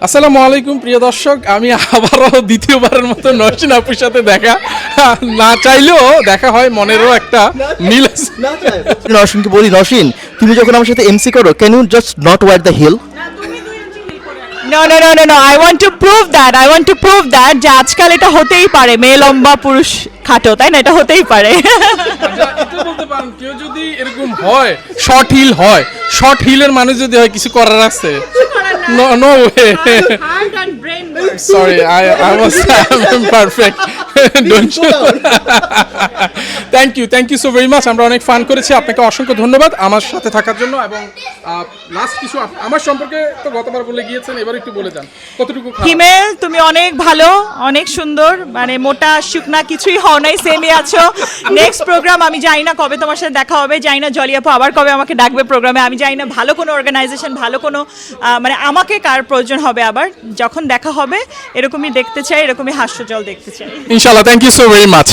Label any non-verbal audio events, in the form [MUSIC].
আসসালামু আলাইকুম প্রিয় দর্শক আমি আবারও দ্বিতীয়বারের মতো নরসিন আপুর সাথে দেখা না চাইলেও দেখা হয় মনেরও একটা মিল আছে। নরসিনকে বলি নরসিন তুমি যখন আমার সাথে এমসি করো can you just not war the hill No, no, no, no, no. I want to prove that. I want to prove that যে আজকাল এটা হতেই পারে মেয়ে লম্বা পুরুষ খাটো তাই না এটা হতেই পারে আচ্ছা, এটা বলতে পারেন কেউ যদি এরকম হয় শর্ট হিল হয় শর্ট হিলের মানুষ যদি হয় কিছু করার আছে No, no way. Heart, heart and brain work. Sorry, I, I was [LAUGHS] I'm imperfect. Don't you? [LAUGHS] Thank you thank you so very much আমরা অনেক ফান করেছি। আপনাকে অসংখ্য ধন্যবাদ আমার সাথে থাকার জন্য এবং লাস্ট কিছু আমার সম্পর্কে তো গতবার বলে গিয়েছেন এবার একটু বলে যান। কতটুকু? হিমেল তুমি অনেক ভালো অনেক সুন্দর মানে মোটা শুকনা কিছুই হও নাই সেমই আছো। নেক্সট প্রোগ্রাম আমি জানি না কবে তোমার সাথে দেখা হবে জানি না জলিয়াপু আবার কবে আমাকে ডাকবে প্রোগ্রামে আমি জানি না ভালো কোনো অর্গানাইজেশন ভালো কোনো মানে আমাকে কার প্রয়োজন হবে আবার। যখন দেখা হবে এরকমই দেখতে চাই এরকমই হাস্যজল দেখতে চাই। ইনশাল্লাহ thank you so very much